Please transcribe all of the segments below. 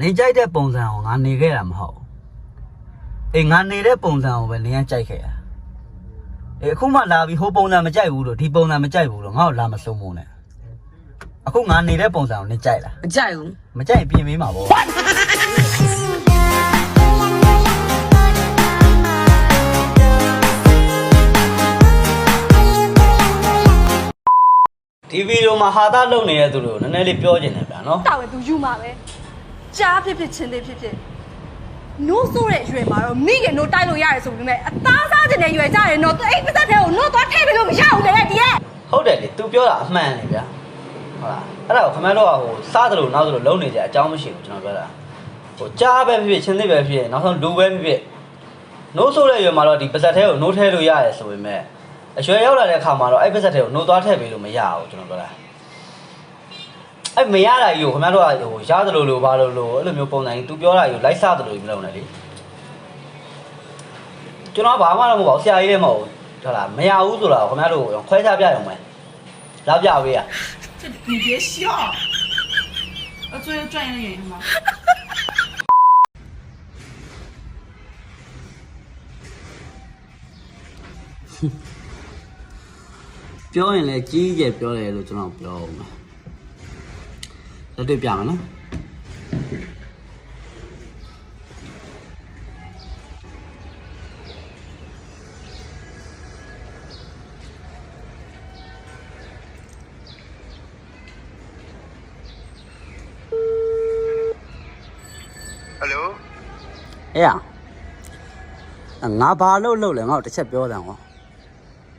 နေကြိုက်တဲ့ပုံစံကိုငါနေခဲ့တာမဟုတ်ဘူးအေးငါနေတဲ့ပုံစံကိုပဲနေရကြိုက်ခဲ့တာအေးအခုမှလာပြီးဟိုပုံစံမကြိုက်ဘူးလို့ဒီပုံစံမကြိုက်ဘူးလို့ငါ့ကိုလာမဆုံးမိုးနဲ့အခုငါနေတဲ့ပုံစံကိုနေကြိုက်လားမကြိုက်ဘူးမကြိုက်ရင်ပြင်ပေးမှာပေါ့ဒီဗီဒီယိုမှာဟာသားလုံနေတဲ့သူတို့နည်းနည်းလေးပြောချင်တယ်ဗျာနော်တောက်ပဲသူယူမှာပဲ ကြားဖြစ်ဖြစ်ချင်းသေးဖြစ်ဖြစ်နို့ဆိုးတဲ့ရွယ်မှာတော့မိခင်နို့တိုက်လို့ရတယ်ဆိုပေမဲ့အသားစားတဲ့ရွယ်ကြတယ်နော်သူအိတ်ပတ်သက်တဲ့ကိုနို့သွားထည့်ပြီးလို့မရဘူးလေဒီရဲ့ဟုတ်တယ်လေ तू ပြောတာအမှန်လေဗျာဟုတ်လားအဲ့ဒါကိုခမန်းတော့ကဟိုစားတယ်လို့နောက်တယ်လို့လုံနေကြအကြောင်းမရှိဘူးကျွန်တော်ပြောတာဟိုကြားပဲဖြစ်ဖြစ်ချင်းသေးပဲဖြစ်ဖြစ်နောက်ဆုံးလူပဲဖြစ်ဖြစ်နိုးဆိုးတဲ့ရွယ်မှာတော့ဒီပါဇက်ထဲကိုနိုးထဲလို့ရတယ်ဆိုပေမဲ့အရွယ်ရောက်လာတဲ့အခါမှာတော့အဲ့ပါဇက်ထဲကိုနိုးသွားထည့်ပေးလို့မရဘူးကျွန်တော်ပြောတာ အဲ့မရတာကြီးကိုခမန်းတော့ကဟိုရတယ်လို့လို့ဘာလို့လို့အဲ့လိုမျိုးပုံစံကြီး तू ပြောတာကြီးကိုလိုက်စားတယ်လို့မလုပ်နဲ့လေကျွန်တော်ဘာမှတော့မဟုတ်ပါဘူးဆရာကြီးလည်းမဟုတ်ဘူးဟုတ်လားမရဘူးဆိုတော့ခမန်းတို့ခွဲခြားပြရုံပဲလာပြပေးရ 这你别笑，要做一个专业的演员吗？ ပြောရင်လည်းကြီးကြီးကျယ်ပြောတယ်လို့ကျွန်တော်ပြောအောင်ပါ လက်တွေ့ပြမယ်နော်ဟယ်လိုအေးရငါဘာလို့လုပ်လဲငါ့ကိုတစ်ချက်ပြောတယ်ဟော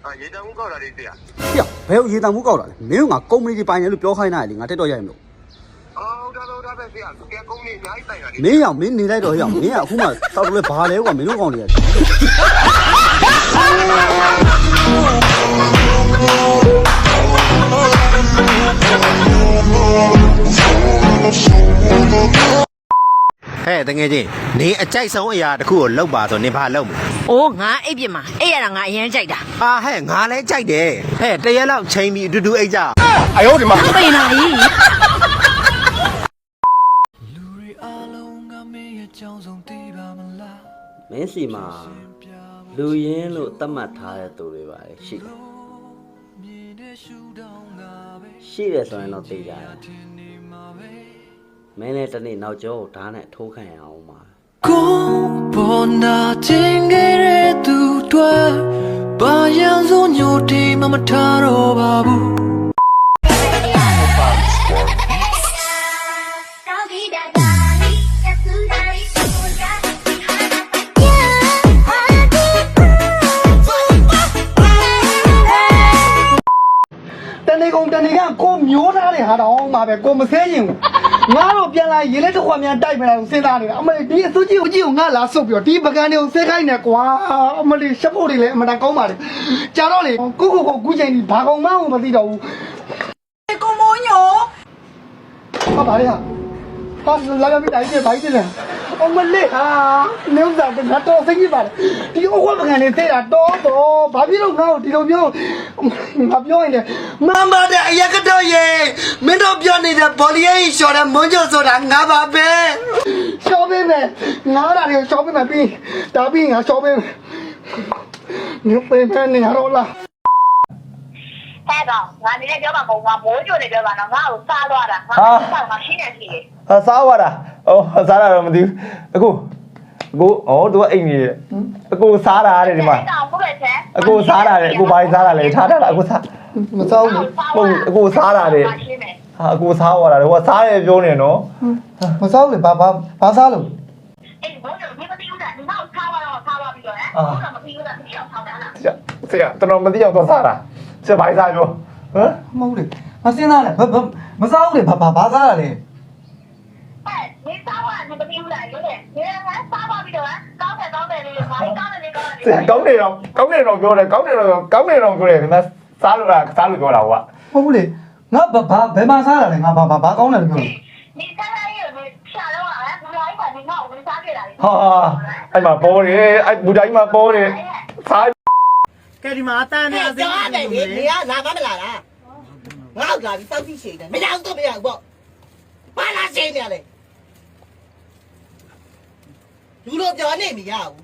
အာရေတံမှုကောက်တာလေးသိရပြဘယ်ကိုရေတံမှုကောက်တာလဲမင်းကငါကုမ္ပဏီတွေပိုင်တယ်လို့ပြောခိုင်းတာလေငါတက်တော့ရိုက်မလို့အော် ဟုတ်တာဟုတ်တာပဲသိရကဲကုန်းနေအများကြီးတိုင်တာလေမင်းရောက်မင်းနေလိုက်တော့ရောက်မင်းကအခုမှတောက်တော့လဲဘာလဲကွာမင်းတို့ကောင်တွေကဟဲ့တကယ်ချင်းနေအကြိုက်ဆုံးအရာတစ်ခုကိုလောက်ပါဆိုနေဘာလောက်မလဲ။အိုးငါအိပ်ပြစ်မှာအိပ်ရတာငါအရင်ကြိုက်တာအာဟဲ့ငါလည်းကြိုက်တယ်ဟဲ့တရက်လောက်ချိန်ပြီးအတူတူအိတ်ကြ။ပိန်လာပြီ မင်းစီမှာလူရင်းလို့သတ်မှတ်ထားတဲ့သူတွေပါလေရှိတယ်ရှိတယ်ဆိုရင်တော့သိကြတယ်မင်းလည်းတနေ့နောက်ကျောကိုဓာတ်နဲ့ထိုးခံရအောင်ပါကိုပေါ်နာတင်ခဲ့တဲ့သူတွေဘာရန်စုံညိုတိမမထားတော့ပါဘူး တဲ့ဟာတော့မှပဲကိုမဆဲရင်ဘူးငါတော့ပြန်လာရေလက်တစ်ခွက်များတိုက်မလားစဉ်းစားနေတာအမလေးဒီအစုကြီးကိုကြည့်ကိုငါလာဆုပ်ပြီးတော့ဒီပကံတွေကိုဆဲခိုင်းနေကွာအမလေးရှက်ဖို့တွေလည်းအမတန်ကောင်းပါလေကြာတော့လေကိုကိုကိုကူးချိန်ဒီဘာကောင်မှမသိတော့ဘူးကိုမိုးညိုဟာပါလေဟာပါလာလာမိတိုင်းပြဘိုင်းတယ် အမလေးဟာနေဥစားကငါတော့စိတ်ကြီးပါလေဒီအခွက်ပကံတွေသေးတာတော့တော့ဘာဖြစ်လို့ငါ့ကိုဒီလိုမျိုးငါပြောရင်လေမမတဲ့အရက်ကတော့ရေမင်းတို့ပြောနေတဲ့ဘောလီယေရှော်တဲ့မွန်းကျော်ဆိုတာငါပါပဲရှော်ပေးမယ်ငါတာတွေကိုရှော်ပေးမယ်ပြီးဒါပြီးငါရှော်ပေးမယ်ညပေးမယ်နေရတော့လား အဲ့တော့ငါနေနဲ့ပြောမှာမဟုတ်ငါမိုးကြိုနေပြောပါတော့ငါ့ကိုစားသွားတာငါစားငါရှင်းနေရှိတယ်ဟာစားသွားတာဩစားတာတော့မသိဘူးအခုအခုဩသူကအိမ်နေတယ်အခုစားတာတဲ့ဒီမှာအဲ့တော့ဘုရားချမ်းအခုစားတာတဲ့အခုဘာကြီးစားတာလဲထားထားတာအခုစားမစောင်းဘူးဟုတ်အခုစားတာတဲ့ရှင်းတယ်ဟာအခုစားသွားတာလေဟိုကစားတယ်ပြောနေနော်မစောင်းလေဘာဘာဘာစားလို့အဲ့ဘုရားဒီမသိဘူးလားဒီနောက်ထားပါတော့ထားပါပြီးတော့ဟမ်ဘုရားမသိဘူးလားဒီအောင်ထားတာလားဆရာဆရာတော်တော်မသိအောင်တော့စားတာ ဆရာဘာကြီးစားပြောဟမ်မဟုတ်လေမစင်းသားလေဘာဘာမစားဘူးလေဘာဘာဘာစားရလဲအဲ့ဒီစားပါဒီမသိဘူးလားရုပ်ရဲ့ဒီကစားပါပြီးတော့ကောင်းတယ်ကောင်းတယ်လေးဘာကောင်းတယ်လေးကောင်းတယ်ဆရာကောင်းနေတော့ကောင်းနေတော့ပြောတယ်ကောင်းနေတော့ကောင်းနေတော့ပြောတယ်ခင်ဗျစားလို့လားစားလို့ပြောတာကွာမဟုတ်ဘူးလေငါဘာဘာဘယ်မှာစားရလဲငါဘာဘာဘာကောင်းတယ်လို့ပြောတယ်ဒီစားရရဲ့ဒီဖြာတော့ဟမ်ဘုရားကြီးကဒီငါ့ကိုဝင်စားခဲ့တာလေဟာအဲ့မှာပေါ်တယ်အဲ့ဘူတိုင်းမှာပေါ်တယ်စား ကဲဒီမှာအတန်းနဲ့အစင်း။နေတယ်လေလေ။နေကလာမမလာလား။ငါ့ကိုလာပြီးစောက်ကြည့်ရှိတယ်။မရောက်တော့မရောက်ပေါ့။ဘာလာရှိနေရလဲလူလိုပြောနေမရဘူး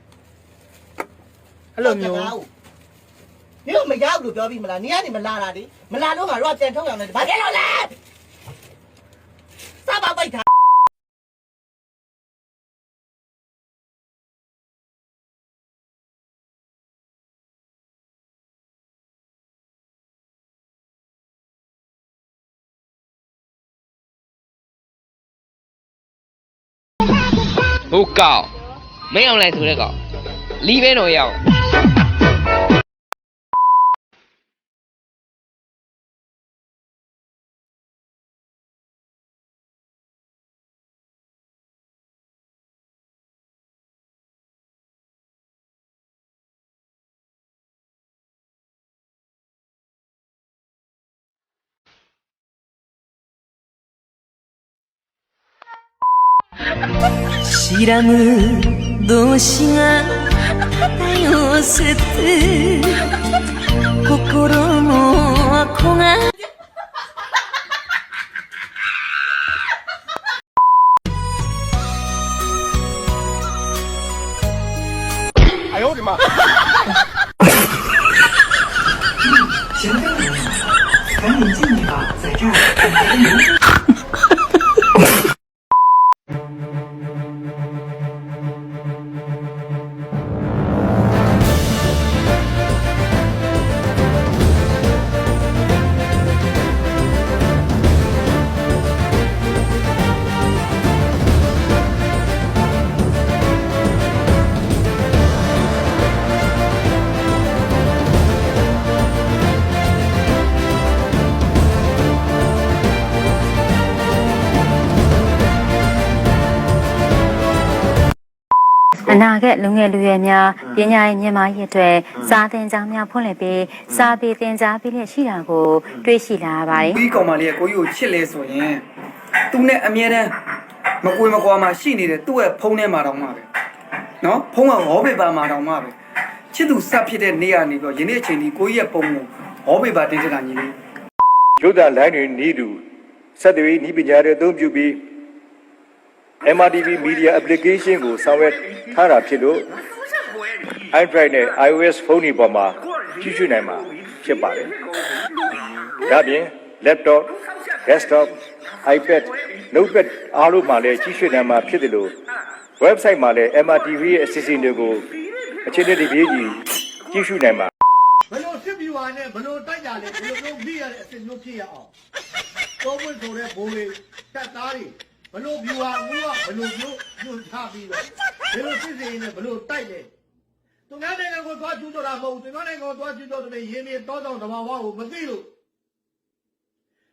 အဲ့လိုမျိုးနင်တို့မရဘူးလို့ပြောပြီးမလားနင်ကနေမလာတာလေမလာတော့ငါတို့ကပြန်ထုတ်ရအောင်လေဘာဖြစ်လို့လဲစားပါပိတ် ဟိုကောင်မင်းအောင်လိုက်ဆိုတဲ့ကောင်လီးပဲတော့ရောက် 知らぬ同士が多様せて心も憧れ！前，进去吧，在这儿。 အနာဂတ်လူငယ်လူရွယ်များပညာရေးမြန်မာရေးအတွက်စာသင်ကျောင်းများဖွင့်လှစ်ပြီးစာပေသင်ကြားပေးလျက်ရှိတာကိုတွေ့ရှိလာရပါတယ်ဒီကောင်မလေးကကိုကြီးကိုချစ်လဲဆိုရင်သူနဲ့အမြဲတမ်းမကွေမကွာမှာရှိနေတဲ့သူ့ရဲ့ဖုန်းထဲမှာတောင်မှပဲနော်ဖုန်းကဟောပေပါမှာတောင်မှပဲချစ်သူစပ်ဖြစ်တဲ့နေ့ကနေပြီးတော့ယနေ့အချိန်ဒီကိုကြီးရဲ့ပုံကိုဟောပေပါတင်တဲ့တာညီလေးရုပ်သံလိုင်းတွေနီးတူစက်တွေဤပညာတွေအသုံးပြုပြီး MRTV Media Application ကိုဆောင်ရွက်ထားတာဖြစ်လို့ Android နဲ့ iOS ဖုန်းတွေပေါ်မှာကြည့်ရှုနိုင်မှာဖြစ်ပါတယ်။ဒါပြင် laptop, desktop, iPad, notepad အားလုံးမှာလည်းကြည့်ရှုနိုင်မှာဖြစ်တယ်လို့ website မှာလည်း MRTV ရဲ့အစီအစဉ်တွေကိုအခြေအနေတွေပြည့်ကြီးကြည့်ရှုနိုင်မှာဘယ်လိုစစ်ပြူဟာနဲ့ဘယ်လိုတိုက်ကြလဲဘယ်လိုမျိုးပြီးရတဲ့အစစ်မျိုးဖြစ်ရအောင်သုံးဝင်ဆိုတဲ့ဘိုးလေးတက်သားတွေ ဘယ်လိုပြူဟာငူကဘယ်လိုမျိုးညွှန်ချပြီးတော့ဘယ်လိုစစ်စင်နဲ့ဘယ်လိုတိုက်လဲသူများနိုင်ငံကိုသွားကျူးတော့တာမဟုတ်ဘူးသူများနိုင်ငံကိုသွားကျူးတော့တယ်ရင်းနေတောတောင်တဘာဝကိုမသိလို့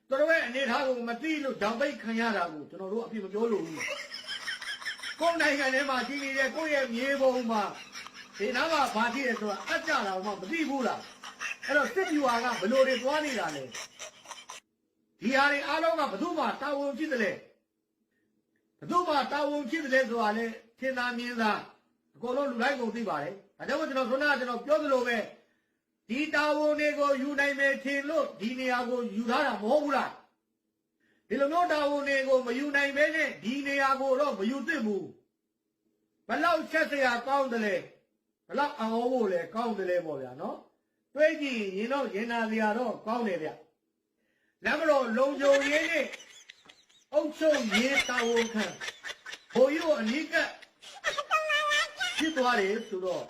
သူတို့ရဲ့အနေထားကိုမသိလို့ဓာတ်ပိတ်ခံရတာကိုကျွန်တော်တို့အပြစ်မပြောလို့ဘူးကိုယ်နိုင်ငံထဲမှာကြီးနေတဲ့ကိုယ့်ရဲ့မြေပုံမှာဒီနားမှာဘာဖြစ်လဲဆိုတာအကြတာမှမသိဘူးလားအဲ့တော့စစ်ပြူဟာကဘယ်လိုတွေသွားနေတာလဲဒီဟာတွေအားလုံးကဘယ်သူမှတာဝန်ဖြစ်တယ်လေ ဘယ်သူမှတာဝန်ဖြစ်တယ်ဆိုတာလေသင်သာမြင်သာအကုန်လုံးလူတိုင်းကုန်သိပါတယ်ဒါကြောင့်ကျွန်တော်ခုနကကျွန်တော်ပြောသလိုပဲဒီတာဝန်တွေကိုယူနိုင်မယ်ထင်လို့ဒီနေရာကိုယူထားတာမဟုတ်ဘူးလားဒီလိုမျိုးတာဝန်တွေကိုမယူနိုင်ဘဲနဲ့ဒီနေရာကိုတော့မယူသင့်ဘူးဘလောက်ချက်စရာကောင်းတယ်လေဘလောက်အံ့ဩဖို့လဲကောင်းတယ်လေပေါ့ဗျာနော်တွေးကြည့်ရင်တော့ရင်နာစရာတော့ကောင်းတယ်ဗျလမ်းမတော်လုံခြုံရေးနဲ့ အုပ်ချုပ်ရေးတာဝန်ခံဘိုလ်ကြီးကိုအနိကဖြစ်သွားတယ်ဆိုတော့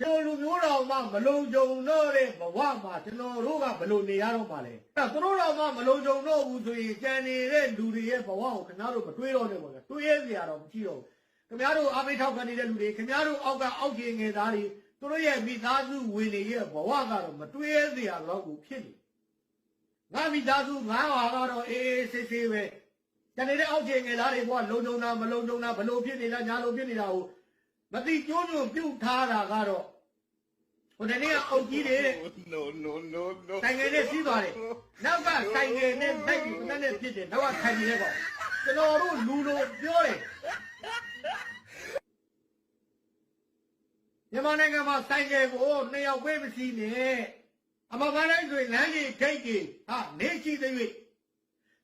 ကျွန်တော်လူမျိုးတော်မှမလုံခြုံတော့တဲ့ဘဝမှာကျွန်တော်တို့ကဘယ်လိုနေရတော့မှာလဲအဲ့သူတို့တော်မှမလုံခြုံတော့ဘူးဆိုရင်ကြံနေတဲ့လူတွေရဲ့ဘဝကိုခင်ဗျားတို့မတွေးတော့နဲ့ပေါ့လေတွေးရစရာတော့မရှိတော့ဘူးခင်ဗျားတို့အားပေးထောက်ခံနေတဲ့လူတွေခင်ဗျားတို့အောက်ကအောက်ခြေငယ်သားတွေသူတို့ရဲ့မိသားစုဝင်တွေရဲ့ဘဝကတော့မတွေးရစရာတော့ဘူးဖြစ်နေ ငါမိသားစုငါဟာကတော့အေးအေးဆေးဆေးပဲကျန်နေတဲ့အောက်ခြေငယ်သားတွေဘဝလုံခြုံတာမလုံခြုံတာဘလို့ဖြစ်နေလားညာလို့ဖြစ်နေတာကိုမသိကျိုးညွန့်ပြုတ်ထားတာကတော့ဟိုတနေ့ကအုပ်ကြီးတွေတဲ့ no no no no ဆိုင်ငယ်နဲ့စီးသွားတယ်နောက်ကဆိုင်ငယ်နဲ့လိုက်ပြီးတန်းနဲ့ဖြစ်တယ်နောက်ကခိုင်နေတဲ့ကောင်ကျွန်တော်တို့လူလိုပြောတယ်မြန်မာနိုင်ငံမှာဆိုင်ငယ်ကိုနှစ်ယောက်ပဲမစီးနဲ့ အမကန်တိုင်းဆိုရင်လမ်းကြီးဂိတ်ကြီးဟာနေရှိသေး၍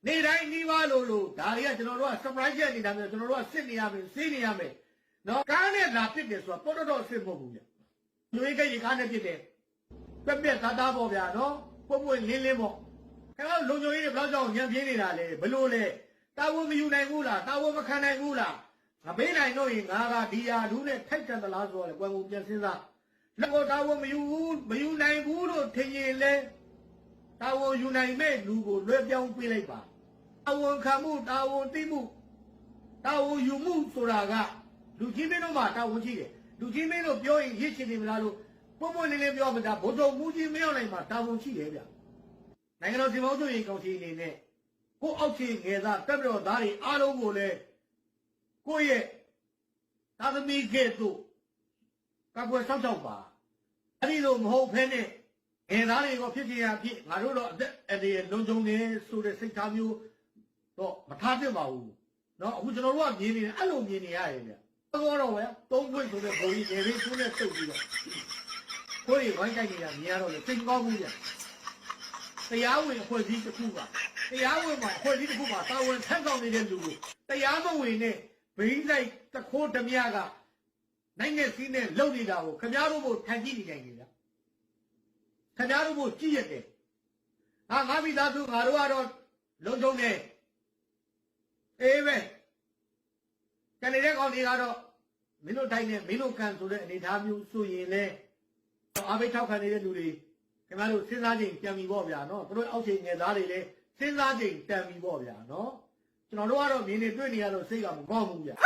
နေတိုင်းနှီးပါလို့လို့ဒါတွေကကျွန်တော်တို့က surprise ရနေတာမျိုးကျွန်တော်တို့ကစစ်နေရမယ်စီးနေရမယ်နော်ကားနဲ့လာပစ်တယ်ဆိုတာပေါ်တော့တော့အစ်စ်မဟုတ်ဘူးဗျလူရိတ်ကရေကားနဲ့ပစ်တယ်ပြက်ပြက်သားသားပေါ့ဗျာနော်ပွပွလင်းလင်းပေါ့ခင်ဗျားလုံချုံကြီးတွေဘယ်တော့ကြောင့်ညံပြင်းနေတာလဲဘလို့လဲတာဝန်မယူနိုင်ဘူးလားတာဝန်မခံနိုင်ဘူးလားငါပေးနိုင်တော့ရင်ငါကဒီယာဒူးနဲ့ထိုက်တယ်သလားဆိုတော့လေကွယ်ကိုပြန်စဉ်းစား လက်ကိုတာဝန်မယူဘူးမယူနိုင်ဘူးလို့ထင်ရင်လဲတာဝန်ယူနိုင်မဲ့လူကိုလွှဲပြောင်းပေးလိုက်ပါတာဝန်ခံမှုတာဝန်သိမှုတာဝန်ယူမှုဆိုတာကလူကြီးမင်းတို့မှာတာဝန်ရှိတယ်လူကြီးမင်းတို့ပြောရင်ရစ်ချင်နေမလားလို့ပုံပွင့်လေးလေးပြောမှဒါဘုဒ္ဓမူကြီးမင်းအောင်နိုင်မှာတာဝန်ရှိတယ်ဗျနိုင်ငံတော်စီမံချုပ်ရေးကောင်စီအနေနဲ့ကိုအောက်ခြေငယ်သားတက်ပြီးတော့သားတွေအားလုံးကိုလည်းကိုယ့်ရဲ့သာသမီကဲ့သို့ကကွယ်ဆောက်ရှောက်ပါ အဲ့ဒီလိုမဟုတ်ဖဲနဲ့ငယ်သားတွေကဖြစ်ချင်ရဖြစ်ငါတို့တော့အသက်အန္တရာယ်လုံခြုံနေဆိုတဲ့စိတ်ထားမျိုးတော့မထားသင့်ပါဘူးနော်အခုကျွန်တော်တို့ကမြင်နေတယ်အဲ့လိုမြင်နေရတယ်ဗျတော့တော့ပဲသုံးခွင့်ဆိုတဲ့ဘုံကြီးနေလေးသူ့နဲ့တုတ်ပြီးတော့ကိုယ်ကြီးဝိုင်းကြိုက်နေတာမြင်ရတော့လေစိတ်ကောင်းဘူးဗျတရားဝင်အဖွဲ့အစည်းတစ်ခုကတရားဝင်မှာအဖွဲ့အစည်းတစ်ခုမှာတာဝန်ထမ်းဆောင်နေတဲ့လူကိုတရားမဝင်နဲ့ဘိန်းလိုက်တခိုးဓမြကနိုင်ငံစည်းနဲ့လုံနေတာကိုခင်ဗျားတို့ကိုထိုင်ကြည့်နေကြတယ်ဗျ ခင်ဗျားတို့ကိုကြည့်ရတယ်ဟာငါမိသားစုငါတို့ကတော့လုံခြုံနေအေးပဲကျန်နေတဲ့ကောင်တွေကတော့မင်းတို့တိုင်းနဲ့မင်းတို့ကန်ဆိုတဲ့အနေအထားမျိုးဆိုရင်လေအားပေးထောက်ခံနေတဲ့လူတွေခင်ဗျားတို့စဉ်းစားချိန်ပြန်ပြီပေါ့ဗျာနော်သူတို့အောက်ချိန်ငယ်သားတွေလည်းစဉ်းစားချိန်တန်ပြီပေါ့ဗျာနော်ကျွန်တော်တို့ကတော့မြင်နေတွေ့နေရတော့စိတ်ကမကောင်းဘူးဗျာ